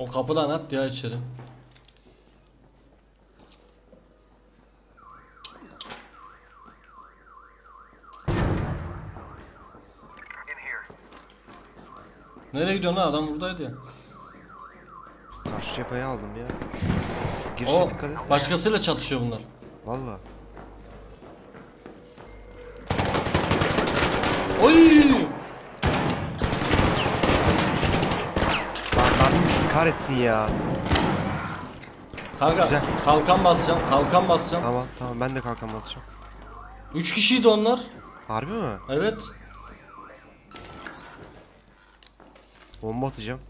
O kapıdan at ya içeri. Nereye gidiyorsun lan adam buradaydı ya. Karşı cepheye aldım ya. Şu girişe O dikkat et. başkasıyla çatışıyor bunlar. Valla. Oy! Lan lan kahretsin ya. Kanka Güzel. kalkan basacağım, kalkan basacağım. Tamam tamam ben de kalkan basacağım. 3 kişiydi onlar. Harbi mi? Evet. Bomba atacağım.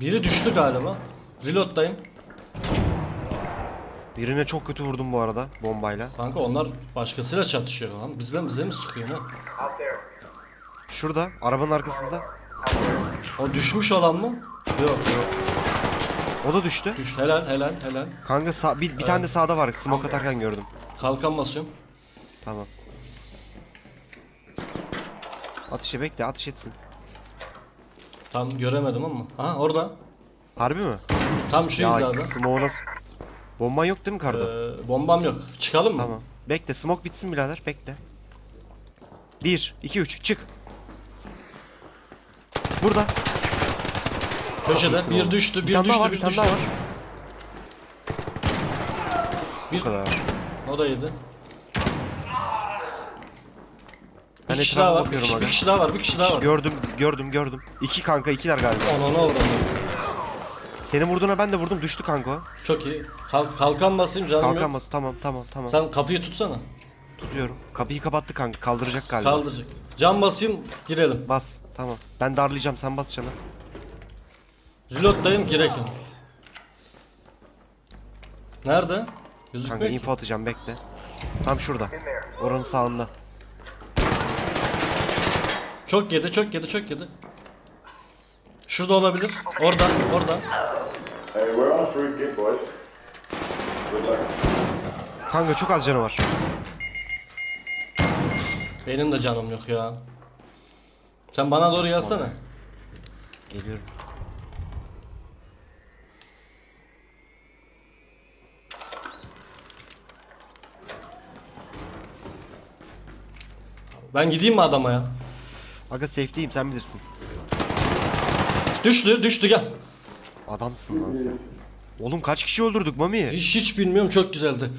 Biri düştü galiba. Reload'dayım. Birine çok kötü vurdum bu arada bombayla. Kanka onlar başkasıyla çatışıyor lan. Bizden bize mi sıkıyor ne? Şurada arabanın arkasında. O düşmüş olan mı? Yok yok. O da düştü. Düş. Helal helal helal. Kanka sağ, bir, bir tane de sağda var. Smoke atarken gördüm. Kalkan basıyorum. Tamam. Ateşe bekle ateş etsin. Tam göremedim ama. Aha orada. Harbi mi? Tam şu Ya hizada. nasıl... Bomban yok değil mi karda? Ee, bombam yok. Çıkalım mı? Tamam. Bekle smoke bitsin birader bekle. 1, 2, 3 çık. Burada. Köşede İyisin bir düştü, Bir bir, tane düştü, daha var, bir bir tane düştü. daha var. Bir, Bu kadar. o da yedi. Ben bir kişi daha etrafa var, bir bakıyorum kişi, aga. bir kişi daha var, bir kişi daha var. Gördüm, gördüm, gördüm. İki kanka, ikiler galiba. Ona ne oldu? Seni vurduğuna ben de vurdum, düştü kanka o. Çok iyi. Kalk, kalkan basayım canım yok. Kalkamaz, tamam, tamam, tamam. Sen kapıyı tutsana. Tutuyorum. Kapıyı kapattı kanka, kaldıracak galiba. Kaldıracak. Cam basayım, girelim. Bas, tamam. Ben darlayacağım, sen bas canım. Reload'dayım, girelim. Nerede? Gözükmüyor Kanka ki. info atacağım, bekle. Tam şurada. Oranın sağında. Çok yedi, çok yedi, çok yedi. Şurada olabilir. Orada, orada. Hey, we're on street, get boys. Good luck. Kanka çok az canı var. Benim de canım yok ya. Sen bana doğru gelsene. Geliyorum. Ben gideyim mi adama ya? Aga safe'deyim, sen bilirsin. Düştü, düştü gel. Adamsın lan sen. Oğlum kaç kişi öldürdük Mami? Hiç hiç bilmiyorum çok güzeldi.